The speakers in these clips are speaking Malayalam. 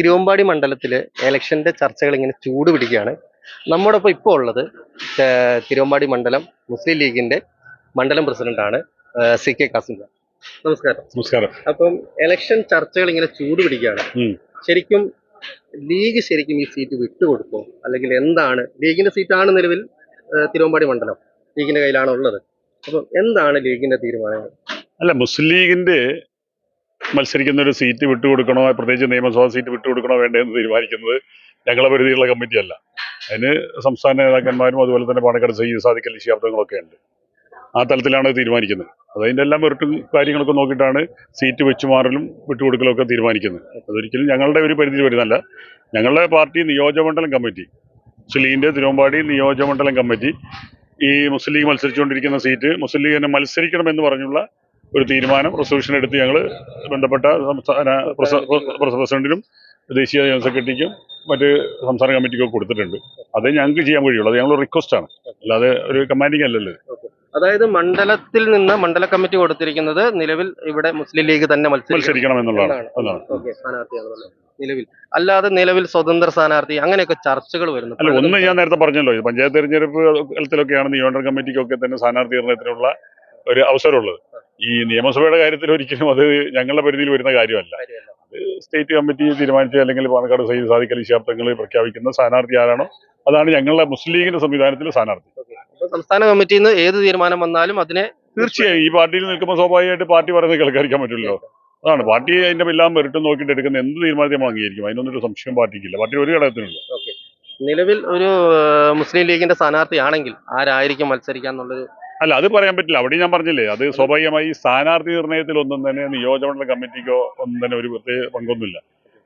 തിരുവമ്പാടി മണ്ഡലത്തിൽ ഇലക്ഷന്റെ ചർച്ചകൾ ഇങ്ങനെ ചൂട് പിടിക്കുകയാണ്. നമ്മുടെ ഒപ്പം ഇപ്പോൾ ഉള്ളത് തിരുവമ്പാടി മണ്ഡലം മുസ്ലിം ലീഗിന്റെ മണ്ഡലം പ്രസിഡന്റാണ് സി കെ കാസിം. നമസ്കാരം. നമസ്കാരം. അപ്പം ഇലക്ഷൻ ചർച്ചകൾ ഇങ്ങനെ ചൂട് പിടിക്കുകയാണ്. ശരിക്കും ലീഗ് ശരിക്കും ഈ സീറ്റ് വിട്ടുകൊടുക്കും അല്ലെങ്കിൽ എന്താണ്? ലീഗിന്റെ സീറ്റാണ് നിലവിൽ തിരുവമ്പാടി മണ്ഡലം ലീഗിന്റെ കയ്യിലാണ് ഉള്ളത് അപ്പം എന്താണ് ലീഗിന്റെ തീരുമാനങ്ങൾ? അല്ല മുസ്ലിം ലീഗിന്റെ മത്സരിക്കുന്ന ഒരു സീറ്റ് വിട്ടുകൊടുക്കണോ പ്രത്യേകിച്ച് നിയമസഭാ സീറ്റ് വിട്ടുകൊടുക്കണോ വേണ്ടതെന്ന് തീരുമാനിക്കുന്നത് ഞങ്ങളെ പരിധിയിലുള്ള കമ്മിറ്റിയല്ല. അതിന് സംസ്ഥാന നേതാക്കന്മാരും അതുപോലെ തന്നെ പാണക്കാട് സയ്യിദ് സാധിക്കൽ ശാബ്ദങ്ങളൊക്കെ ഉണ്ട്. ആ തലത്തിലാണ് തീരുമാനിക്കുന്നത്. അതിന്റെ എല്ലാം വെറുട്ടും കാര്യങ്ങളൊക്കെ നോക്കിയിട്ടാണ് സീറ്റ് വെച്ചുമാറലും വിട്ടുകൊടുക്കലും ഒക്കെ തീരുമാനിക്കുന്നത്. അതൊരിക്കലും ഞങ്ങളുടെ ഒരു പരിധിയിൽ വരുന്നല്ല ഞങ്ങളുടെ പാർട്ടി നിയോജകമണ്ഡലം കമ്മിറ്റി മുസ്ലിം ലീഗിന്റെ തിരുവമ്പാടി നിയോജകമണ്ഡലം കമ്മിറ്റി ഈ മുസ്ലിം ലീഗ് മത്സരിച്ചുകൊണ്ടിരിക്കുന്ന സീറ്റ് മുസ്ലിം ലീഗിനെ മത്സരിക്കണമെന്ന് പറഞ്ഞുള്ള ഒരു തീരുമാനം റെസൊല്യൂഷൻ എടുത്ത് ഞങ്ങൾ ബന്ധപ്പെട്ട സംസ്ഥാന പ്രസ- പ്രസ- പ്രസിഡന്റിനും ദേശീയ ജനറൽ സെക്രട്ടറിക്കും മറ്റ് സംസ്ഥാന കമ്മിറ്റിക്കും കൊടുത്തിട്ടുണ്ട്. അത് ഞങ്ങൾക്ക് ചെയ്യാൻ കഴിയുള്ളൂ. അത് ഞങ്ങൾ റിക്വസ്റ്റ് ആണ്. അല്ലാതെ ഒരു കമാൻഡിങ് അല്ലല്ലോ അതായത് മണ്ഡലത്തിൽ നിന്ന് മണ്ഡല കമ്മിറ്റി കൊടുത്തിരിക്കുന്നത് നിലവിൽ ഇവിടെ മുസ്ലിം ലീഗ് തന്നെ മത്സരിക്കണം എന്നുള്ളതാണ്. നിലവിൽ. അല്ലാതെ നിലവിൽ സ്വതന്ത്ര സ്ഥാനാർത്ഥി അങ്ങനെയൊക്കെ ചർച്ചകൾ വരുന്നു. അല്ല ഒന്ന് ഞാൻ നേരത്തെ പറഞ്ഞല്ലോ. പഞ്ചായത്ത് തെരഞ്ഞെടുപ്പ് തലത്തിലൊക്കെയാണ് നിയോജക കമ്മിറ്റിക്കൊക്കെ തന്നെ സ്ഥാനാർത്ഥി നിർണയത്തിനുള്ള ഒരു അവസരമുള്ളത്. ഈ നിയമസഭയുടെ കാര്യത്തിൽ ഒരിക്കലും അത് ഞങ്ങളുടെ പരിധിയിൽ വരുന്ന കാര്യമല്ല. അത് സ്റ്റേറ്റ് കമ്മിറ്റി തീരുമാനിച്ച അല്ലെങ്കിൽ പാലക്കാട് സയ്യിദ് സാദിഖ് അലി ശാബ്ദങ്ങൾ പ്രഖ്യാപിക്കുന്ന സ്ഥാനാർത്ഥി ആരാണോ അതാണ് ഞങ്ങളുടെ മുസ്ലിം ലീഗിന്റെ സംവിധാനത്തിലെ സ്ഥാനാർത്ഥി. സംസ്ഥാന കമ്മിറ്റിയിൽ നിന്ന് ഏത് തീരുമാനം വന്നാലും അതിനെ തീർച്ചയായും ഈ പാർട്ടിയിൽ നിൽക്കുമ്പോൾ സ്വാഭാവികമായിട്ട് പാർട്ടി പറയുന്നത് കേൾക്കാതിരിക്കാൻ പറ്റില്ലല്ലോ അതാണ് പാർട്ടി അതിന്റെ എല്ലാം മെറിറ്റ് നോക്കിയിട്ട് എടുക്കുന്ന എന്ത് തീരുമാനത്തെ നമ്മൾ അംഗീകരിക്കും? അതിനൊന്നും ഒരു സംശയം പാർട്ടിക്കില്ല. പാർട്ടി ഒരു ഘടകത്തിനുണ്ട് നിലവിൽ ഒരു മുസ്ലിം ലീഗിന്റെ സ്ഥാനാർത്ഥിയാണെങ്കിൽ ആരായിരിക്കും മത്സരിക്കാൻ എന്നുള്ളത് അല്ല അത് പറയാൻ പറ്റില്ല. അവിടെ ഞാൻ പറഞ്ഞില്ലേ അത് സ്വാഭാവികമായി സ്ഥാനാർത്ഥി നിർണയത്തിൽ ഒന്നും തന്നെ നിയോജകമണ്ഡല കമ്മിറ്റിക്കോ ഒന്നും തന്നെ ഒരു പ്രത്യേക പങ്കൊന്നുമില്ല.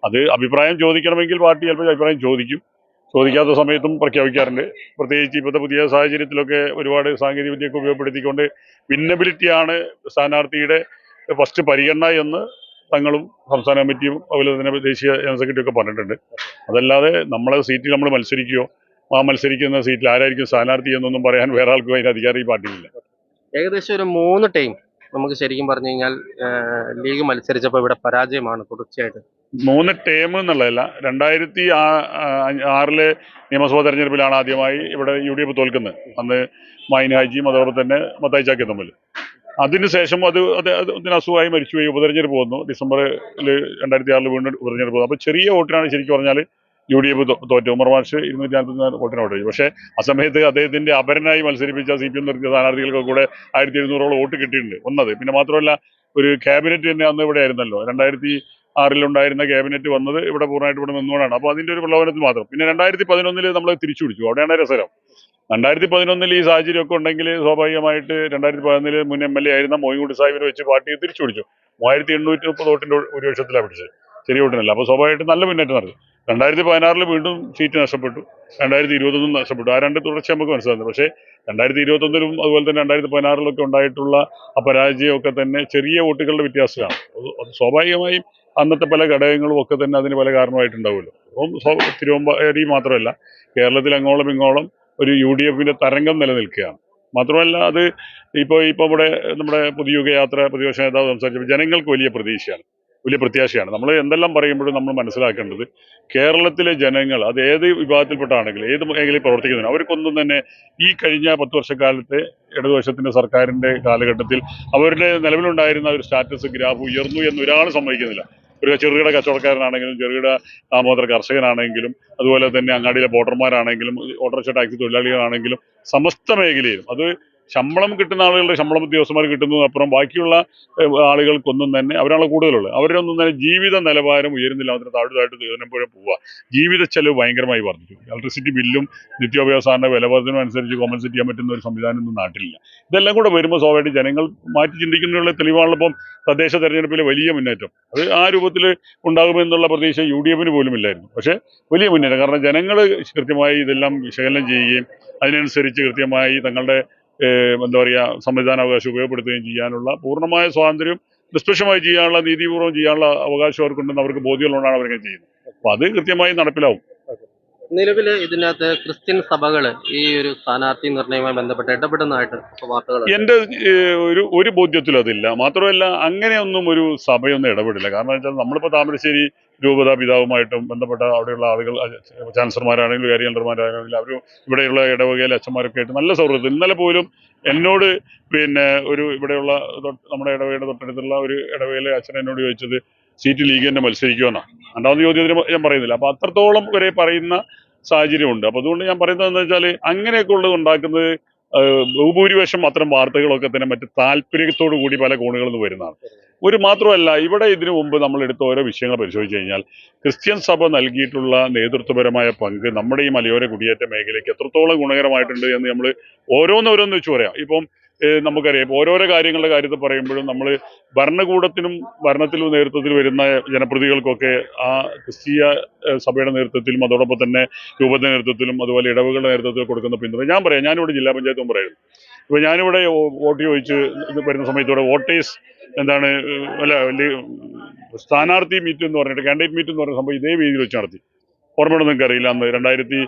അത് അഭിപ്രായം ചോദിക്കണമെങ്കിൽ പാർട്ടി ചിലപ്പോൾ അഭിപ്രായം ചോദിക്കും. ചോദിക്കാത്ത സമയത്തും പ്രഖ്യാപിക്കാറുണ്ട്. പ്രത്യേകിച്ച് ഇപ്പോഴത്തെ പുതിയ സാഹചര്യത്തിലൊക്കെ ഒരുപാട് സാങ്കേതിക വിദ്യയൊക്കെ ഉപയോഗപ്പെടുത്തിക്കൊണ്ട് വിന്നബിലിറ്റിയാണ് സ്ഥാനാർത്ഥിയുടെ ഫസ്റ്റ് പരിഗണന എന്ന് തങ്ങളും സംസ്ഥാന കമ്മിറ്റിയും അതുപോലെ തന്നെ ദേശീയ ജനറൽ സെക്രട്ടറി ഒക്കെ പറഞ്ഞിട്ടുണ്ട്. അതല്ലാതെ നമ്മളെ സീറ്റിൽ നമ്മൾ മത്സരിക്കുകയോ ആ മത്സരിക്കുന്ന സീറ്റിൽ ആരായിരിക്കും സ്ഥാനാർത്ഥി എന്നൊന്നും പറയാൻ വേറെ ആൾക്കും അതിന് അധികാരം ഈ പാർട്ടിയില്ല. ഏകദേശം ഒരു മൂന്ന് ടൈം നമുക്ക് ശരിക്കും പറഞ്ഞു കഴിഞ്ഞാൽ ലീഗ് മത്സരിച്ചപ്പോൾ ഇവിടെ പരാജയമാണ് തുടർച്ചയായിട്ട്. മൂന്ന് ടേം എന്നുള്ളതല്ല രണ്ടായിരത്തി ആറിലെ നിയമസഭാ തെരഞ്ഞെടുപ്പിലാണ് ആദ്യമായി ഇവിടെ യു ഡി എഫ് തോൽക്കുന്നത്. അന്ന് മൈൻ ഹാജിയും അതോടൊപ്പം തന്നെ മത്തായി ചാക്കി തമ്മിൽ. അതിനുശേഷം അത് അത് അത് ഇതിന് അസുഖമായി മരിച്ചുപോയി. ഉപതെരഞ്ഞെടുപ്പ് വന്നു. ഡിസംബറിൽ രണ്ടായിരത്തി ആറിൽ വീണ്ടും ഉപതെരഞ്ഞെടുപ്പ് വന്നു. അപ്പോൾ ചെറിയ വോട്ടിനാണ് ശരിക്കും പറഞ്ഞാൽ യു ഡി എഫ് തോറ്റു. ഉമർ മാഷ് ഇരുന്നൂറ്റി നാൽപ്പത്തിനാല് വോട്ടിന് വോട്ട് പക്ഷേ ആ സമയത്ത് അദ്ദേഹത്തിന്റെ അപരനായി മത്സരിപ്പിച്ച സി പി എം നിർത്തിയ സ്ഥാനാർത്ഥികൾക്ക് കൂടെ ആയിരത്തി എഴുന്നൂറോളം വോട്ട് കിട്ടിയിട്ടുണ്ട്. ഒന്നത് പിന്നെ മാത്രമല്ല ഒരു ക്യാബിനറ്റ് തന്നെ അന്ന് ഇവിടെ ആയിരുന്നല്ലോ. രണ്ടായിരത്തി ആറിലുണ്ടായിരുന്ന ക്യാബിനറ്റ് വന്നത് ഇവിടെ പൂർണമായിട്ട് ഇവിടെ നിന്നുകൊണ്ടാണ്. അപ്പോൾ അതിന്റെ ഒരു പ്രലോഭനത്തിൽ മാത്രം. പിന്നെ രണ്ടായിരത്തി പതിനൊന്നിൽ നമ്മൾ തിരിച്ചു പിടിച്ചു. അവിടെയാണ് രസകരം. രണ്ടായിരത്തി പതിനൊന്നിൽ ഈ സാഹചര്യമൊക്കെ ഉണ്ടെങ്കിൽ സ്വാഭാവികമായിട്ട് രണ്ടായിരത്തി പതിനൊന്നിൽ മുൻ എം എൽ എ ആയിരുന്ന മോയിൻകുട്ടി സാഹിബിനെ വെച്ച് പാർട്ടി തിരിച്ചു പിടിച്ചു. മൂവായിരത്തി എണ്ണൂറ്റി മുപ്പത് വോട്ടിന്റെ വർഷത്തിലാണ് പിടിച്ചത്. ചെറിയ വോട്ടിനല്ല. അപ്പോൾ സ്വാഭാവികമായിട്ട് നല്ല മുന്നേറ്റം നടത്തി രണ്ടായിരത്തി പതിനാറിൽ വീണ്ടും സീറ്റ് നഷ്ടപ്പെട്ടു. രണ്ടായിരത്തി ഇരുപത്തൊന്നും നഷ്ടപ്പെട്ടു. ആ രണ്ട് തുടർച്ച നമുക്ക് മനസ്സിലാകുന്നു പക്ഷേ രണ്ടായിരത്തി ഇരുപത്തൊന്നിലും അതുപോലെ തന്നെ രണ്ടായിരത്തി പതിനാറിലൊക്കെ ഉണ്ടായിട്ടുള്ള ആ പരാജയമൊക്കെ തന്നെ ചെറിയ വോട്ടുകളുടെ വ്യത്യാസമാണ് അത് സ്വാഭാവികമായും അന്നത്തെ പല ഘടകങ്ങളും ഒക്കെ തന്നെ അതിന് പല കാരണമായിട്ടുണ്ടാവുമല്ലോ. അപ്പം തിരുവമ്പാരി മാത്രമല്ല കേരളത്തിൽ അങ്ങോളം ഇങ്ങോളം ഒരു യു ഡി എഫിന്റെ തരംഗം നിലനിൽക്കുകയാണ്. മാത്രമല്ല അത് ഇപ്പോൾ ഇപ്പോൾ ഇവിടെ നമ്മുടെ പുതിയുഗ യാത്ര പ്രതിപക്ഷ നേതാവ് സംസാരിച്ചപ്പോൾ ജനങ്ങൾക്ക് വലിയ പ്രതീക്ഷയാണ്. വലിയ പ്രത്യാശയാണ്. നമ്മൾ എന്തെല്ലാം പറയുമ്പോഴും നമ്മൾ മനസ്സിലാക്കേണ്ടത് കേരളത്തിലെ ജനങ്ങൾ അത് ഏത് വിഭാഗത്തിൽപ്പെട്ടാണെങ്കിലും ഏത് മേഖലയിൽ പ്രവർത്തിക്കുന്നതിന് അവർക്കൊന്നും തന്നെ ഈ കഴിഞ്ഞ പത്ത് വർഷക്കാലത്തെ ഇടതുപക്ഷത്തിന്റെ സർക്കാരിന്റെ കാലഘട്ടത്തിൽ അവരുടെ നിലവിലുണ്ടായിരുന്ന ഒരു സ്റ്റാറ്റസ് ഗ്രാഫ് ഉയർന്നു എന്ന് ഒരാൾ സമ്മതിക്കുന്നില്ല. ഒരു ചെറുകിട കച്ചവടക്കാരനാണെങ്കിലും ചെറുകിട ദാമോദര കർഷകനാണെങ്കിലും അതുപോലെ തന്നെ അങ്ങാടിയിലെ വോട്ടർമാരാണെങ്കിലും ഓട്ടോറിക്ഷ ടാക്സി തൊഴിലാളികളാണെങ്കിലും സമസ്ത മേഖലയിലും അത് ശമ്പളം കിട്ടുന്ന ആളുകളുടെ ശമ്പളം ഉദ്യോഗസ്ഥന്മാർ കിട്ടുന്നതിനപ്പുറം ബാക്കിയുള്ള ആളുകൾക്കൊന്നും തന്നെ അവരാണ് കൂടുതലുള്ളത്. അവരൊന്നും തന്നെ ജീവിത നിലവാരം ഉയരുന്നില്ല. അതിന് താഴ്ത്തായിട്ട് താഴ്ത്ത് തീർന്നപ്പോഴും പോവുക ജീവിത ചെലവ് ഭയങ്കരമായി വർദ്ധിച്ചു ഇലക്ട്രിസിറ്റി ബില്ലും നിത്യോപയോഗ വില വർധനം അനുസരിച്ച് കോമ്പൻസേറ്റ് ചെയ്യാൻ പറ്റുന്ന ഒരു സംവിധാനം ഒന്നും നാട്ടിലില്ല. ഇതെല്ലാം കൂടെ വരുമ്പോൾ സ്വാഭാവികമായിട്ട് ജനങ്ങൾ മാറ്റി ചിന്തിക്കുന്നതിനുള്ള തെളിവാണല്ലോ തദ്ദേശ തെരഞ്ഞെടുപ്പിലെ വലിയ മുന്നേറ്റം. അത് ആ രൂപത്തിൽ ഉണ്ടാകുമെന്നുള്ള പ്രതീക്ഷ യു ഡി എഫിന് പോലും ഇല്ലായിരുന്നു. പക്ഷേ വലിയ മുന്നേറ്റം. കാരണം ജനങ്ങൾ കൃത്യമായി ഇതെല്ലാം വിശകലനം ചെയ്യുകയും അതിനനുസരിച്ച് കൃത്യമായി തങ്ങളുടെ എന്താ പറയുക സംവിധാനാവകാശം ഉപയോഗപ്പെടുത്തുകയും ചെയ്യാനുള്ള പൂർണമായ സ്വാതന്ത്ര്യം നിഷ്പക്ഷമായി ചെയ്യാനുള്ള നീതിപൂർവം ചെയ്യാനുള്ള അവകാശം അവർക്കുണ്ടെന്ന് അവർക്ക് ബോധ്യമുള്ളതുകൊണ്ടാണ് അവരങ്ങനെ ചെയ്യുന്നത്. അപ്പോൾ അത് കൃത്യമായി നടപ്പിലാവും. നിലവിൽ ഇതിനകത്ത് ക്രിസ്ത്യൻ സഭകൾ ഈ ഒരു സ്ഥാനാർത്ഥി നിർണയവുമായി ബന്ധപ്പെട്ട് ഇടപെടുന്നതായിട്ട് വാർത്തകൾ എന്റെ ഒരു ഒരു ബോധ്യത്തിലും അതില്ല മാത്രമല്ല അങ്ങനെയൊന്നും ഒരു സഭയൊന്നും ഇടപെടില്ല. കാരണം വെച്ചാൽ നമ്മളിപ്പോൾ താമരശ്ശേരി രൂപതാ പിതാവുമായിട്ടും ബന്ധപ്പെട്ട അവിടെയുള്ള ആളുകൾ ചാൻസലർമാരാണെങ്കിലും കാര്യണ്ടർമാരാണെങ്കിലും അവരും ഇവിടെയുള്ള ഇടവകയിലെ അച്ഛന്മാരൊക്കെ ആയിട്ട് നല്ല സൗഹൃദം ഇന്നലെ പോലും എന്നോട് പിന്നെ ഒരു ഇവിടെയുള്ള നമ്മുടെ ഇടവകയുടെ തൊട്ടടുത്തുള്ള ഒരു ഇടവകയിലെ അച്ഛൻ എന്നോട് ചോദിച്ചത് സീറ്റ് ലീഗ് തന്നെ മത്സരിക്കുമെന്നാണ് രണ്ടാമത് ചോദ്യത്തിന് ഞാൻ പറയുന്നില്ല. അപ്പൊ അത്രത്തോളം വരെ പറയുന്ന സാഹചര്യമുണ്ട്. അപ്പൊ അതുകൊണ്ട് ഞാൻ പറയുന്നത് എന്താ വെച്ചാൽ അങ്ങനെയൊക്കെ ഉള്ളത് ഉണ്ടാക്കുന്നത് ബഹുഭൂരിപക്ഷം അത്തരം വാർത്തകളൊക്കെ തന്നെ മറ്റ് താല്പര്യത്തോടു കൂടി പല കോണുകളിൽ നിന്ന് വരുന്നതാണ്. ഒരു മാത്രമല്ല ഇവിടെ ഇതിനു മുമ്പ് നമ്മൾ എടുത്ത ഓരോ വിഷയങ്ങൾ പരിശോധിച്ച് കഴിഞ്ഞാൽ ക്രിസ്ത്യൻ സഭ നൽകിയിട്ടുള്ള നേതൃത്വപരമായ പങ്ക് നമ്മുടെ ഈ മലയോര കുടിയേറ്റ മേഖലയ്ക്ക് എത്രത്തോളം ഗുണകരമായിട്ടുണ്ട് എന്ന് നമ്മൾ ഓരോന്നോരോന്ന് വെച്ച് പറയാം. ഇപ്പം നമുക്കറിയാം. ഓരോരോ കാര്യങ്ങളുടെ കാര്യത്തിൽ പറയുമ്പോഴും നമ്മൾ ഭരണകൂടത്തിനും ഭരണത്തിലും നേതൃത്വത്തിൽ വരുന്ന ജനപ്രതികൾക്കൊക്കെ ആ ക്രിസ്തീയ സഭയുടെ നേതൃത്വത്തിലും അതോടൊപ്പം തന്നെ രൂപത്തെ നേതൃത്വത്തിലും അതുപോലെ ഇടവുകളുടെ നേതൃത്വത്തിൽ കൊടുക്കുന്ന പിന്തുണ. ഞാൻ പറയാം ഞാനിവിടെ ജില്ലാ പഞ്ചായത്ത് മെമ്പറായിരുന്നു ഇപ്പൊ ഞാനിവിടെ വോട്ട് ചോദിച്ച് വരുന്ന സമയത്തോടെ വോട്ടേഴ്സ് എന്താണ് അല്ല സ്ഥാനാർത്ഥി മീറ്റ് എന്ന് പറഞ്ഞിട്ട് കാൻഡിഡേറ്റ് മീറ്റ് എന്ന് പറഞ്ഞ സംഭവം ഇതേ രീതിയിൽ വെച്ച് നടത്തി. ഓർമ്മയുണ്ടോ നിങ്ങൾക്ക് അറിയില്ല അന്ന് രണ്ടായിരത്തി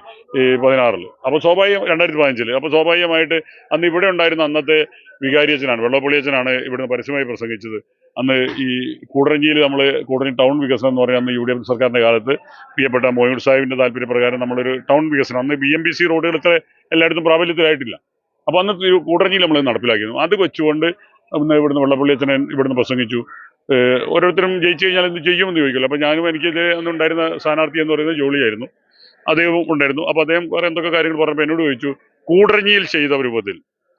പതിനാറിൽ അപ്പോൾ സ്വാഭാവികം രണ്ടായിരത്തി പതിനഞ്ചിൽ അപ്പോൾ സ്വാഭാവികമായിട്ട് അന്ന് ഇവിടെ ഉണ്ടായിരുന്ന അന്നത്തെ വികാരിയച്ഛനാണ് വെള്ളപ്പള്ളിയച്ഛനാണ് ഇവിടുന്ന് പരസ്യമായി പ്രസംഗിച്ചത്. അന്ന് ഈ കൂടരഞ്ചിയിൽ നമ്മൾ കൂടരഞ്ഞി ടൗൺ വികസനം എന്ന് പറയുന്ന അന്ന് യു ഡി എഫ് സർക്കാരിന്റെ കാലത്ത് പ്രിയപ്പെട്ട മോയൂർ സാഹിബിന്റെ താല്പര്യപ്രകാരം നമ്മളൊരു ടൗൺ വികസനം. അന്ന് ബി എം ബി സി റോഡുകൾ ഇത്ര എല്ലായിടത്തും പ്രാബല്യത്തിലായിട്ടില്ല. അപ്പോൾ അന്ന് കൂടരഞ്ഞിയിൽ നമ്മൾ നടപ്പിലാക്കിയിരുന്നു. അത് വെച്ചുകൊണ്ട് ഇവിടുന്ന് വെള്ളപ്പള്ളിയച്ഛനെ ഇവിടുന്ന് പ്രസംഗിച്ചു. ഓരോരുത്തരും ജയിച്ചു കഴിഞ്ഞാൽ എന്ത് ചെയ്യുമെന്ന് ചോദിക്കില്ല. അപ്പോൾ ഞാനും എനിക്ക് ഇത് അന്നുണ്ടായിരുന്ന സ്ഥാനാർത്ഥി എന്ന് പറയുന്നത് ജോളിയായിരുന്നു. അദ്ദേഹം ഉണ്ടായിരുന്നു. അപ്പോൾ അദ്ദേഹം വേറെ എന്തൊക്കെ കാര്യങ്ങൾ പറഞ്ഞപ്പോൾ എന്നോട് ചോദിച്ചു കൂടരഞ്ഞിയിൽ ചെയ്ത രൂപത്തിൽ.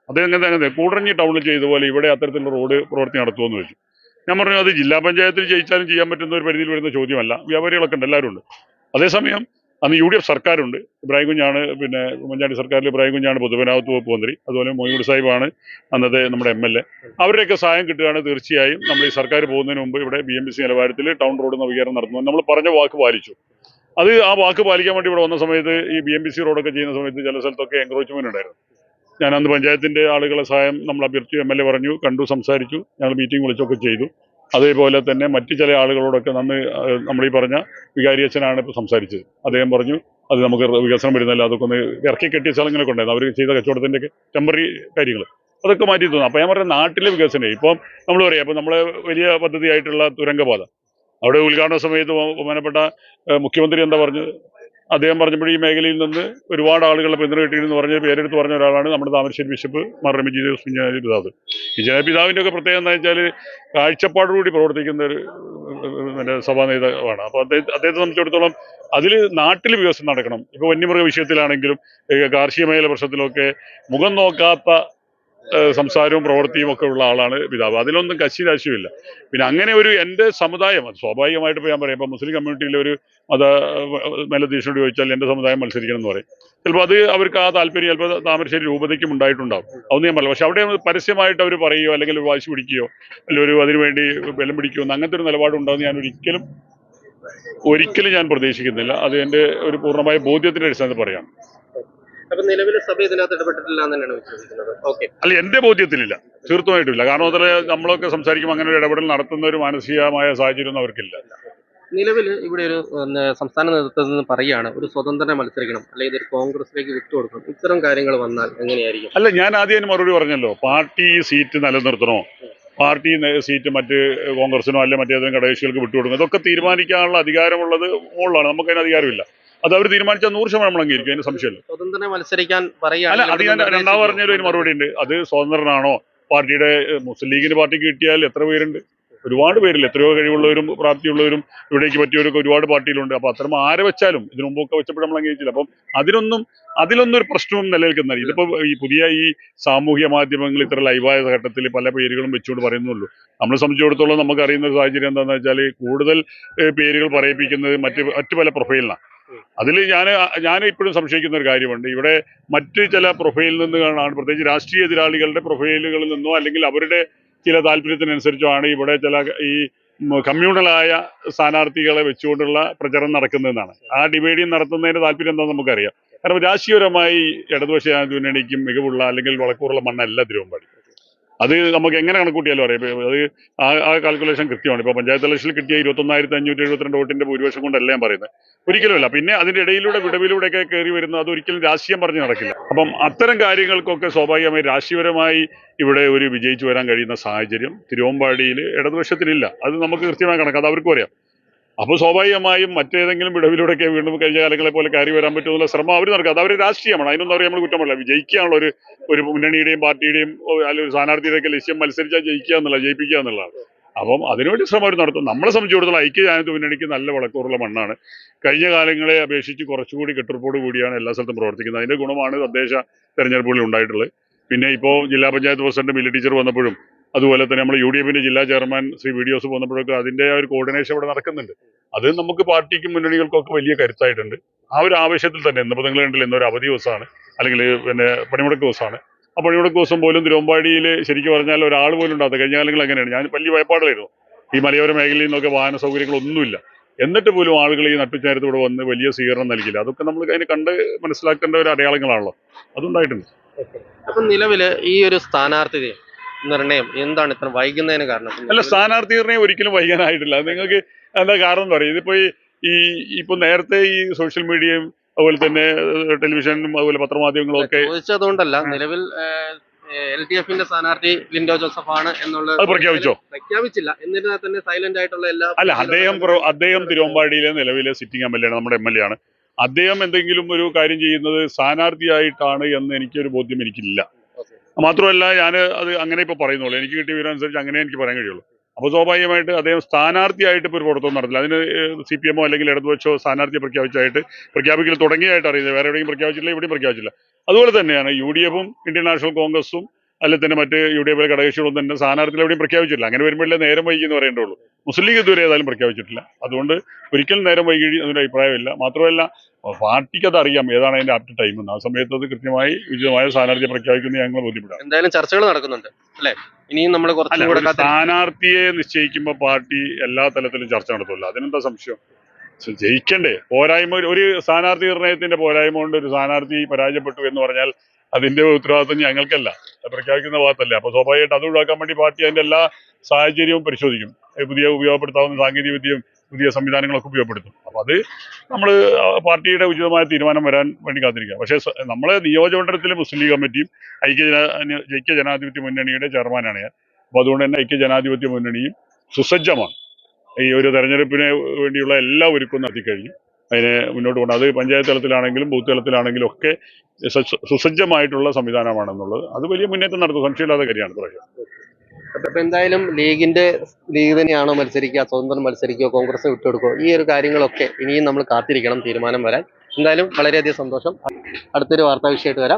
അദ്ദേഹം അങ്ങനെ അങ്ങനെ കൂടരഞ്ഞി ടൗണിൽ ചെയ്ത പോലെ ഇവിടെ അത്തരത്തിലുള്ള റോഡ് പ്രവർത്തി നടത്തുമെന്ന് ചോദിച്ചു. ഞാൻ പറഞ്ഞു അത് ജില്ലാ പഞ്ചായത്തിൽ ജയിച്ചാലും ചെയ്യാൻ പറ്റുന്ന ഒരു പരിധിയിൽ വരുന്ന ചോദ്യമല്ല. വ്യാപാരികളൊക്കെ ഉണ്ട് എല്ലാവരും ഉണ്ട്. അതേസമയം അന്ന് യു ഡി എഫ് സർക്കാരുണ്ട്. ഇബ്രാഹിം കുഞ്ഞാണ് പിന്നെ ഉമ്മൻചാണ്ടി സർക്കാരിൽ ഇബ്രാഹിം കുഞ്ഞാണ് പൊതുമരാമത്ത് വകുപ്പ് മന്ത്രി. അതുപോലെ മൊയ്മൂട് സാഹിബാണ് അന്നത്തെ നമ്മുടെ എം എൽ എ. അവരുടെയൊക്കെ സഹായം കിട്ടുകയാണ് തീർച്ചയായും. നമ്മൾ ഈ സർക്കാർ പോകുന്നതിന് മുമ്പ് ഇവിടെ ബി എം ബി സി നിലവാരത്തിൽ ടൗൺ റോഡ് നവീകരണം നടത്തുന്നു. നമ്മൾ പറഞ്ഞ വാക്ക് പാലിച്ചു. അത് ആ വാക്ക് പാലിക്കാൻ വേണ്ടി ഇവിടെ വന്ന സമയത്ത് ഈ ബി എം ബി സി റോഡൊക്കെ ചെയ്യുന്ന സമയത്ത് ചില സ്ഥലത്തൊക്കെ എൻക്രോച്ച്മെന്റ് ഉണ്ടായിരുന്നു. ഞാൻ അന്ന് പഞ്ചായത്തിന്റെ ആളുകളെ സഹായം നമ്മൾ അഭ്യർത്ഥിച്ചു എം എൽ എ പറഞ്ഞു കണ്ടു സംസാരിച്ചു. ഞങ്ങൾ മീറ്റിംഗ് വിളിച്ചൊക്കെ ചെയ്തു. അതേപോലെ തന്നെ മറ്റു ചില ആളുകളോടൊക്കെ നന്ന് നമ്മൾ ഈ പറഞ്ഞ വികാരിയച്ഛനാണ് ഇപ്പോൾ സംസാരിച്ചത്. അദ്ദേഹം പറഞ്ഞു അത് നമുക്ക് വികസനം വരുന്നില്ല അതൊക്കെ ഒന്ന് ഇറക്കി കെട്ടിയ സ്ഥലങ്ങളൊക്കെ ഉണ്ടായിരുന്നു അവർ ചെയ്ത കച്ചവടത്തിന്റെ ഒക്കെ ടെമ്പററി കാര്യങ്ങൾ. അതൊക്കെ മാറ്റി തോന്നുന്നു അപ്പോൾ ഞാൻ പറഞ്ഞ നാട്ടിലെ വികസനം ഇപ്പം നമ്മൾ പറയാം ഇപ്പം നമ്മളെ വലിയ പദ്ധതിയായിട്ടുള്ള തുരങ്കപാത. അവിടെ ഉദ്ഘാടന സമയത്ത് ബഹു- ബഹുമാനപ്പെട്ട മുഖ്യമന്ത്രി എന്താ പറഞ്ഞത്? അദ്ദേഹം പറഞ്ഞപ്പോൾ ഈ മേഖലയിൽ നിന്ന് ഒരുപാട് ആളുകളെ പിന്തുണ കിട്ടിയെന്ന് പറഞ്ഞ പേരെടുത്ത് പറഞ്ഞ ഒരാളാണ് നമ്മുടെ താമരശ്ശേരി ബിഷപ്പ് മാർ റമി ജോസ് കുഞ്ഞാലി പിതാവ് ഈ ജനപിതാവിന്റെ ഒക്കെ പ്രത്യേകത എന്താ വെച്ചാൽ കാഴ്ചപ്പാടോടുകൂടി പ്രവർത്തിക്കുന്ന ഒരു നല്ല സഭാ നേതാവാണ്. അപ്പോൾ അദ്ദേഹത്തെ അദ്ദേഹത്തെ സംബന്ധിച്ചിടത്തോളം അതിൽ നാട്ടിൽ വികസനം നടക്കണം. ഇപ്പോൾ വന്യമൃഗ വിഷയത്തിലാണെങ്കിലും കാർഷിക മേഖല പ്രശ്നത്തിലൊക്കെ മുഖം നോക്കാത്ത സംസാരവും പ്രവൃത്തിയും ഒക്കെ ഉള്ള ആളാണ് പിതാവ്. അതിലൊന്നും കശി രാശിയുമില്ല. പിന്നെ അങ്ങനെ ഒരു എന്റെ സമുദായം അത് സ്വാഭാവികമായിട്ട് ഞാൻ പറയാം ഇപ്പോൾ മുസ്ലിം കമ്മ്യൂണിറ്റിയിലെ ഒരു മത മേലധ്യക്ഷനോട് ചോദിച്ചാൽ എന്റെ സമുദായം മത്സരിക്കണം എന്ന് പറയും. ചിലപ്പോൾ അത് അവർക്ക് ആ താല്പര്യം ചിലപ്പോൾ താമരശ്ശേരി രൂപതയ്ക്കും ഉണ്ടായിട്ടുണ്ടാവും. അതൊന്നും ഞാൻ പറയില്ല. പക്ഷെ അവിടെ പരസ്യമായിട്ട് അവർ പറയുകയോ അല്ലെങ്കിൽ വാശി പിടിക്കുകയോ അല്ലെങ്കിൽ ഒരു അതിനുവേണ്ടി ബലം പിടിക്കുകയോ അങ്ങനത്തെ ഒരു നിലപാടുണ്ടാകുമെന്ന് ഞാൻ ഒരിക്കലും ഒരിക്കലും ഞാൻ പ്രതീക്ഷിക്കുന്നില്ല. അത് എന്റെ ഒരു പൂർണമായ ബോധ്യത്തിന്റെ അടിസ്ഥാനത്തിൽ പറയാം. അപ്പൊ നിലവിലെ സഭ ഇതിനകത്ത് ഇടപെട്ടിട്ടില്ല എന്ന് തന്നെയാണ് വിശ്വസിക്കുന്നത്. ഓക്കെ അല്ല എന്റെ ബോധ്യത്തിലില്ല. തീർച്ചയായിട്ടുമില്ല കാരണം അതിൽ നമ്മളൊക്കെ സംസാരിക്കുമ്പോൾ അങ്ങനെ ഒരു ഇടപെടൽ നടത്തുന്ന ഒരു മാനസികമായ സാഹചര്യം ഒന്നും അവർക്കില്ല. നിലവിൽ ഇവിടെ ഒരു സംസ്ഥാന നേതൃത്വത്തിൽ നിന്ന് പറയുകയാണ് ഒരു സ്വതന്ത്രനെ മത്സരിക്കണം അല്ലെങ്കിൽ ഒരു കോൺഗ്രസിലേക്ക് വിട്ടുകൊടുക്കണം ഇത്തരം കാര്യങ്ങൾ വന്നാൽ എങ്ങനെയായിരിക്കും? അല്ല ഞാൻ ആദ്യം അതിന് മറുപടി പറഞ്ഞല്ലോ. പാർട്ടി സീറ്റ് നിലനിർത്തണോ? പാർട്ടി സീറ്റ് മറ്റ് കോൺഗ്രസിനോ അല്ലെ മറ്റേതെങ്കിലും ഘടകകക്ഷികൾക്ക് വിട്ടുകൊടുക്കും ഇതൊക്കെ തീരുമാനിക്കാനുള്ള അധികാരമുള്ളത് മുകളിലാണ് നമുക്കതിന് അധികാരമില്ല. അത് അവർ തീരുമാനിച്ചാൽ നൂറ് ശതമാനം നമ്മൾ അംഗീകരിക്കും അതിന് സംശയമില്ല. സ്വതന്ത്രനെ മത്സരിക്കാൻ അല്ല അത് ഞാൻ രണ്ടാമത് പറഞ്ഞൊരു ഒരു മറുപടി ഉണ്ട്. അത് സ്വതന്ത്രനാണോ? പാർട്ടിയുടെ മുസ്ലിം ലീഗിന്റെ പാർട്ടിക്ക് കിട്ടിയാൽ എത്ര പേരുണ്ട്? ഒരുപാട് പേരില്ല? എത്രയോ കഴിവുള്ളവരും പ്രാപ്തിയുള്ളവരും ഇവിടേക്ക് പറ്റിയവരൊക്കെ ഒരുപാട് പാർട്ടിയിലുണ്ട്. അപ്പൊ അത്തരം ആരെ വെച്ചാലും ഇതിനു മുമ്പൊക്കെ വെച്ചപ്പോൾ നമ്മൾ അംഗീകരിച്ചില്ല. അപ്പം അതിനൊന്നും അതിലൊന്നും ഒരു പ്രശ്നവും നിലനിൽക്കുന്നില്ല. ഇതിപ്പോ ഈ പുതിയ ഈ സാമൂഹ്യ മാധ്യമങ്ങൾ ഇത്ര ലൈവായ ഘട്ടത്തിൽ പല പേരുകളും വെച്ചുകൊണ്ട് പറയുന്നുള്ളൂ. നമ്മളെ സംബന്ധിച്ചിടത്തോളം നമുക്ക് അറിയുന്ന ഒരു സാഹചര്യം എന്താണെന്ന് വെച്ചാൽ കൂടുതൽ പേരുകൾ പറയിപ്പിക്കുന്നത് മറ്റ് മറ്റു പല പ്രൊഫൈലിനാണ് അതിൽ ഞാൻ ഞാൻ ഇപ്പോഴും സംശയിക്കുന്ന ഒരു കാര്യമുണ്ട്. ഇവിടെ മറ്റ് ചില പ്രൊഫൈലിൽ നിന്ന് കാണാൻ പ്രത്യേകിച്ച് രാഷ്ട്രീയ എതിരാളികളുടെ പ്രൊഫൈലുകളിൽ നിന്നോ അല്ലെങ്കിൽ അവരുടെ ചില താല്പര്യത്തിനനുസരിച്ചോ ആണ് ഇവിടെ ചില ഈ കമ്മ്യൂണലായ സ്ഥാനാർത്ഥികളെ വെച്ചുകൊണ്ടുള്ള പ്രചരണം നടക്കുന്നതെന്നാണ്. ആ ഡിവൈഡിങ് നടത്തുന്നതിന്റെ താല്പര്യം എന്താണെന്ന് നമുക്കറിയാം. കാരണം രാഷ്ട്രീയപരമായി ഇടതുപക്ഷ മുന്നണിക്കും മികവുള്ള അല്ലെങ്കിൽ വളക്കൂറുള്ള മണ്ണല്ല തിരുവമ്പാടി. അത് നമുക്ക് എങ്ങനെ കണക്കൂട്ടിയാലും അറിയാം. അത് ആ ആ കാൽക്കുലേഷൻ കൃത്യമാണ്. ഇപ്പോൾ പഞ്ചായത്ത് ഇലക്ഷനിൽ കിട്ടിയ ഇരുപത്തൊന്നായിരത്തി അഞ്ഞൂറ്റി എഴുപത്തിരണ്ട് വോട്ടിന്റെ ഭൂരിപക്ഷം കൊണ്ടല്ല ഞാൻ പറയുന്നത്. ഒരിക്കലുമല്ല പിന്നെ അതിന്റെ ഇടയിലൂടെ വിടവിലൂടെയൊക്കെ കയറി വരുന്ന അത് ഒരിക്കലും രാഷ്ട്രീയം പറഞ്ഞ് നടക്കില്ല. അപ്പം അത്തരം കാര്യങ്ങൾക്കൊക്കെ സ്വാഭാവികമായി രാഷ്ട്രീയപരമായി ഇവിടെ ഒരു വിജയിച്ചു വരാൻ കഴിയുന്ന സാഹചര്യം തിരുവമ്പാടിയിൽ ഇടതുപക്ഷത്തിനില്ല അത് നമുക്ക് കൃത്യമായി കണക്കാം അത് അവർക്കും അറിയാം. അപ്പോൾ സ്വാഭാവികമായും മറ്റേതെങ്കിലും വിടവിലൂടെയൊക്കെ വീണ്ടും കഴിഞ്ഞ കാലങ്ങളെ പോലെ കയറി വരാൻ പറ്റുമെന്നുള്ള ശ്രമം അവർ നടക്കുക. അത് അവർ രാഷ്ട്രീയമാണ്. അതിനൊന്നും അറിയാൻ നമ്മൾ കുറ്റമല്ല. വിജയിക്കാനുള്ള ഒരു ഒരു മുന്നണിയുടെയും പാർട്ടിയുടെയും അല്ലെങ്കിൽ സ്ഥാനാർത്ഥിയുടെയൊക്കെ ലക്ഷ്യം മത്സരിച്ചാൽ ജയിക്കുക എന്നുള്ള ജയിപ്പിക്കുക എന്നുള്ളതാണ്. അപ്പം അതിനുവേണ്ടി ശ്രമം അവർ നടത്തും. നമ്മളെ സംബന്ധിച്ചിടത്തോളം ഐക്യജാനത്ത് മുന്നണിക്ക് നല്ല വളക്കൂറുള്ള മണ്ണാണ്. കഴിഞ്ഞ കാലങ്ങളെ അപേക്ഷിച്ച് കുറച്ചുകൂടി കെട്ടുറപ്പോട് കൂടിയാണ് എല്ലാ സ്ഥലത്തും പ്രവർത്തിക്കുന്നത്. അതിന്റെ ഗുണമാണ് തദ്ദേശ തെരഞ്ഞെടുപ്പുകളിൽ ഉണ്ടായിട്ടുള്ളത്. പിന്നെ ഇപ്പോൾ ജില്ലാ പഞ്ചായത്ത് പ്രസിഡന്റ് മില്ലി ടീച്ചർ വന്നപ്പോഴും അതുപോലെ തന്നെ നമ്മൾ യു ഡി എഫിന്റെ ജില്ലാ ചെയർമാൻ ശ്രീ വീഡിയോസ് പോകുന്നപ്പോഴൊക്കെ അതിന്റെ ആ ഒരു കോർഡിനേഷൻ ഇവിടെ നടക്കുന്നുണ്ട്. അത് നമുക്ക് പാർട്ടിക്കും മുന്നണികൾക്കൊക്കെ വലിയ കരുത്തായിട്ടുണ്ട്. ആ ഒരു ആവശ്യത്തിൽ തന്നെ ഇന്നിപ്പോൾ നിങ്ങൾ കണ്ടില്ല ഇന്നൊരു അവധി ദിവസമാണ്. അല്ലെങ്കിൽ പിന്നെ പണിമുടക്ക് ദിവസമാണ്. ആ പണിമുടക്ക് ദിവസം പോലും തിരുവമ്പാടിയിൽ ശരിക്കും പറഞ്ഞാൽ ഒരാൾ പോലും ഉണ്ടാകാത്ത കഴിഞ്ഞ കാലങ്ങൾ അങ്ങനെയാണ്. ഞാൻ വലിയ ഭയപ്പാടിലായിരുന്നു ഈ മലയോര മേഖലയിൽ നിന്നൊക്കെ വാഹന സൗകര്യങ്ങളൊന്നുമില്ല. എന്നിട്ട് പോലും ആളുകൾ ഈ നട്ടുചാരത്തോടെ വന്ന് വലിയ സ്വീകരണം നൽകില്ല അതൊക്കെ നമ്മൾ അതിന് കണ്ട് മനസ്സിലാക്കേണ്ട ഒരു അടയാളങ്ങളാണല്ലോ. അതുണ്ടായിട്ടുണ്ട്. അപ്പൊ നിലവിൽ ഈ ഒരു സ്ഥാനാർത്ഥി നിർണയം എന്താണ് ഇത്ര വൈകുന്നതിന് കാരണം? അല്ല സ്ഥാനാർത്ഥി നിർണയം ഒരിക്കലും വൈകാനായിട്ടില്ല. നിങ്ങൾക്ക് എന്താ കാരണം പറയും ഇതിപ്പോ ഈ ഇപ്പൊ നേരത്തെ ഈ സോഷ്യൽ മീഡിയയും അതുപോലെ തന്നെ ടെലിവിഷനും അതുപോലെ പത്രമാധ്യമങ്ങളും ഒക്കെ ചോദിച്ചതുകൊണ്ടല്ല നിലവിൽ എൽ ഡി എഫിന്റെ സ്ഥാനാർത്ഥി ലിൻഡോ ജോസഫ് ആണ് എന്നുള്ളത് പ്രഖ്യാപിച്ചോ? പ്രഖ്യാപിച്ചില്ല. എന്നിരുന്നാൽ തന്നെ സൈലന്റ് ആയിട്ടുള്ള എല്ലാ അല്ല അദ്ദേഹം അദ്ദേഹം തിരുവമ്പാടിയിലെ നിലവിലെ സിറ്റിംഗ് എം എൽ എ ആണ് നമ്മുടെ എം എൽ എ ആണ്. അദ്ദേഹം എന്തെങ്കിലും ഒരു കാര്യം ചെയ്യുന്നത് സ്ഥാനാർത്ഥിയായിട്ടാണ് എന്ന് എനിക്കൊരു ബോധ്യം എനിക്കില്ല. മാത്രമല്ല ഞാൻ അത് അങ്ങനെ ഇപ്പൊ പറയുന്നുള്ളൂ. എനിക്ക് കിട്ടിയ വിവരം അനുസരിച്ച് അങ്ങനെ എനിക്ക് പറയാൻ കഴിയുള്ളൂ. അപ്പോൾ സ്വാഭാവികമായിട്ട് അദ്ദേഹം സ്ഥാനാർത്ഥിയായിട്ട് ഇപ്പോൾ ഒരു പുറത്തൊന്നും നടത്തില്ല. അതിന് സി പി എമ്മോ അല്ലെങ്കിൽ ഇടതുപക്ഷോ സ്ഥാനാർത്ഥിയെ പ്രഖ്യാപിച്ചായിട്ട് പ്രഖ്യാപിക്കൽ തുടങ്ങിയായിട്ട് അറിയുന്നത് വേറെ എവിടെയും പ്രഖ്യാപിച്ചിട്ടില്ല ഇവിടെയും പ്രഖ്യാപിച്ചില്ല അതുപോലെ തന്നെയാണ് യു ഡി എഫും ഇന്ത്യൻ നാഷണൽ കോൺഗ്രസും അല്ലെങ്കിൽ തന്നെ മറ്റ് യു ഡി എഫിലെ ഘടകകക്ഷികളും തന്നെ സ്ഥാനാർത്ഥികൾ എവിടെയും പ്രഖ്യാപിച്ചിട്ടില്ല. അങ്ങനെ വരുമ്പോഴേ നേരം വൈകി എന്ന് പറയേണ്ടുള്ളൂ മുസ്ലിം ലീഗ് ഇതുവരെ ഏതായാലും പ്രഖ്യാപിച്ചിട്ടില്ല. അതുകൊണ്ട് ഒരിക്കലും നേരം വൈകി അതിന്റെ അഭിപ്രായമില്ല. മാത്രമല്ല പാർട്ടിക്ക് അത് അറിയാം ഏതാണ് അതിന്റെ ആപ്റ്റ് ടൈം എന്ന്. ആ സമയത്ത് അത് കൃത്യമായി ഉചിതമായ സ്ഥാനാർത്ഥിയെ പ്രഖ്യാപിക്കുന്നത് ഞങ്ങൾ ബോധ്യപ്പെടാം. എന്തായാലും ചർച്ചകൾ നടക്കുന്നുണ്ട്. അല്ലേ? ഇനിയും നമ്മൾ അല്ല സ്ഥാനാർത്ഥിയെ നിശ്ചയിക്കുമ്പോൾ പാർട്ടി എല്ലാ തലത്തിലും ചർച്ച നടത്തുമല്ലോ. അതിനെന്താ സംശയം? ജയിക്കണ്ടേ? പോരായ്മ ഒരു സ്ഥാനാർത്ഥി നിർണയത്തിന്റെ പോരായ്മ കൊണ്ട് ഒരു സ്ഥാനാർത്ഥി പരാജയപ്പെട്ടു എന്ന് പറഞ്ഞാൽ അതിന്റെ ഉത്തരവാദിത്വം ഞങ്ങൾക്കല്ല. പ്രഖ്യാപിക്കുന്ന ഭാഗത്തല്ലേ. അപ്പൊ സ്വാഭാവികമായിട്ട് അത് ഒഴിവാക്കാൻ വേണ്ടി പാർട്ടി അതിന്റെ എല്ലാ സാഹചര്യവും പരിശോധിക്കും. പുതിയ ഉപയോഗപ്പെടുത്താവുന്ന സാങ്കേതിക വിദ്യയും പുതിയ സംവിധാനങ്ങളൊക്കെ ഉപയോഗപ്പെടുത്തും. അപ്പൊ അത് നമ്മൾ പാർട്ടിയുടെ ഉചിതമായ തീരുമാനം വരാൻ വേണ്ടി കാത്തിരിക്കുക. പക്ഷേ നമ്മളെ നിയോജകമണ്ഡലത്തിലെ മുസ്ലിം ലീഗ് കമ്മിറ്റിയും ഐക്യ ഐക്യ ജനാധിപത്യ മുന്നണിയുടെ ചെയർമാനാണ് ഞാൻ. അപ്പൊ അതുകൊണ്ട് തന്നെ ഐക്യ ജനാധിപത്യ മുന്നണിയും സുസജ്ജമാണ്. ഈ ഒരു തെരഞ്ഞെടുപ്പിന് വേണ്ടിയുള്ള എല്ലാ ഒരുക്കവും നടത്തി കഴിഞ്ഞു അതിനെ മുന്നോട്ട് കൊണ്ട് അത് പഞ്ചായത്ത് തലത്തിലാണെങ്കിലും ബൂത്ത് തലത്തിലാണെങ്കിലും ഒക്കെ സുസജ്ജമായിട്ടുള്ള സംവിധാനമാണെന്നുള്ളത്. അത് വലിയ മുന്നേറ്റം നടത്തും. സംശയമില്ലാത്ത കാര്യമാണ്. അപ്പൊ എന്തായാലും ലീഗിന്റെ ലീഗ് തന്നെയാണോ മത്സരിക്കുക സ്വതന്ത്രം മത്സരിക്കുകയോ കോൺഗ്രസ് വിട്ടുകൊടുക്കുകയോ ഈ ഒരു കാര്യങ്ങളൊക്കെ ഇനിയും നമ്മൾ കാത്തിരിക്കണം തീരുമാനം വരാൻ. എന്തായാലും വളരെയധികം സന്തോഷം. അടുത്തൊരു വാർത്താ വിഷയമായിട്ട് വരാം.